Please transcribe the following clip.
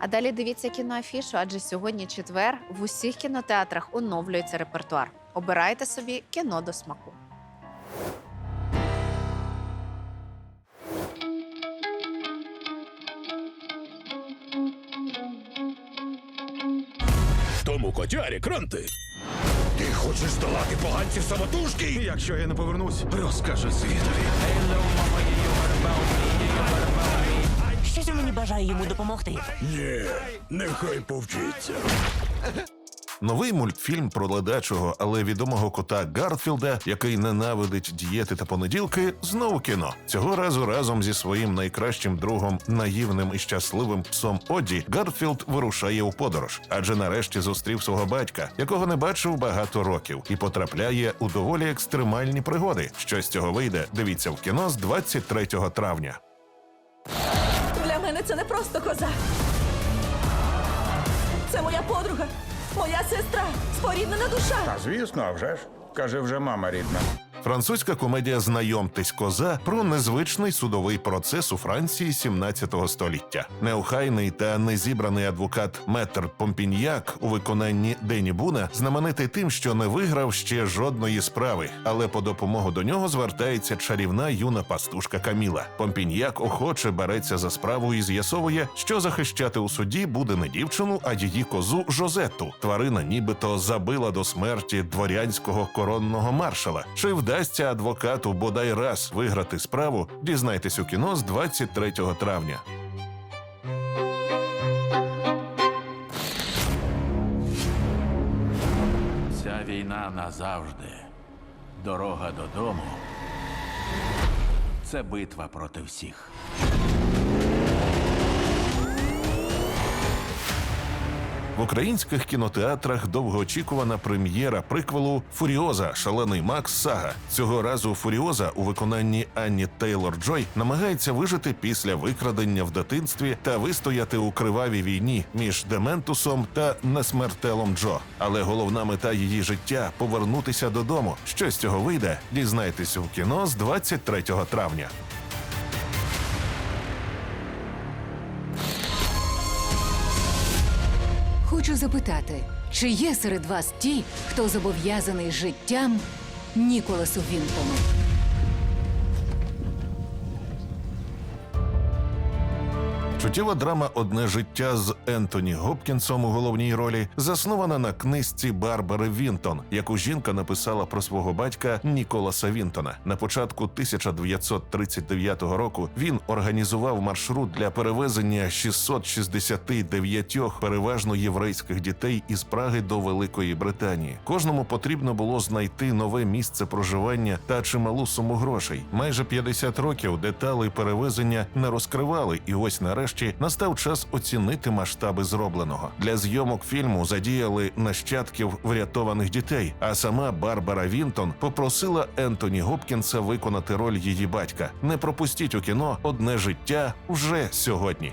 А далі дивіться кіноафішу, адже сьогодні четвер в усіх кінотеатрах оновлюється репертуар. Обирайте собі кіно до смаку. Тому котярі кранти. Ти хочеш здолати поганців самотужки? Якщо я не повернусь, розкажи світові. Бажає йому допомогти. Ні, нехай повчиться. Новий мультфільм про ледачого, але відомого кота Гартфілда, який ненавидить дієти та понеділки, знову кіно. Цього разу разом зі своїм найкращим другом, наївним і щасливим псом Одді, Гартфілд вирушає у подорож, адже нарешті зустрів свого батька, якого не бачив багато років, і потрапляє у доволі екстремальні пригоди. Що з цього вийде? Дивіться в кіно з 23 травня. Це не просто коза. Це моя подруга, моя сестра, споріднена душа. А звісно, а вже ж. Каже вже мама рідна. Французька комедія Знайомтесь коза про незвичний судовий процес у Франції 17 століття. Неохайний та незібраний адвокат Метр Помпіньяк у виконанні Дені Буна знаменитий тим, що не виграв ще жодної справи, але по допомогу до нього звертається чарівна юна пастушка Каміла. Помпіньяк охоче береться за справу і з'ясовує, що захищати у суді буде не дівчину, а її козу Жозетту. Тварина нібито забила до смерті дворянського коронного маршала. Чи вдасться адвокату бодай раз виграти справу? Дізнайтесь у кіно з 23 травня. Ця війна назавжди. Дорога додому. Це битва проти всіх. В українських кінотеатрах довгоочікувана прем'єра приквелу Фуріоза Шалений Макс Сага. Цього разу Фуріоза у виконанні Анні Тейлор Джой намагається вижити після викрадення в дитинстві та вистояти у кривавій війні між Дементусом та Несмертелом Джо. Але головна мета її життя повернутися додому. Що з цього вийде? Дізнайтесь у кіно з 23 травня. Хочу запитати, чи є серед вас ті, хто зобов'язаний життям Ніколасу Вінтону? Чуттєва драма Одне життя з Ентоні Гопкінсом у головній ролі заснована на книжці Барбари Вінтон, яку жінка написала про свого батька Ніколаса Вінтона. На початку 1939 року він організував маршрут для перевезення 669 переважно єврейських дітей із Праги до Великої Британії. Кожному потрібно було знайти нове місце проживання та чималу суму грошей. Майже 50 років деталей перевезення не розкривали, і ось нарешті настав час оцінити масштаби зробленого. Для зйомок фільму задіяли нащадків врятованих дітей. А сама Барбара Вінтон попросила Ентоні Гопкінса виконати роль її батька. Не пропустіть у кіно одне життя вже сьогодні.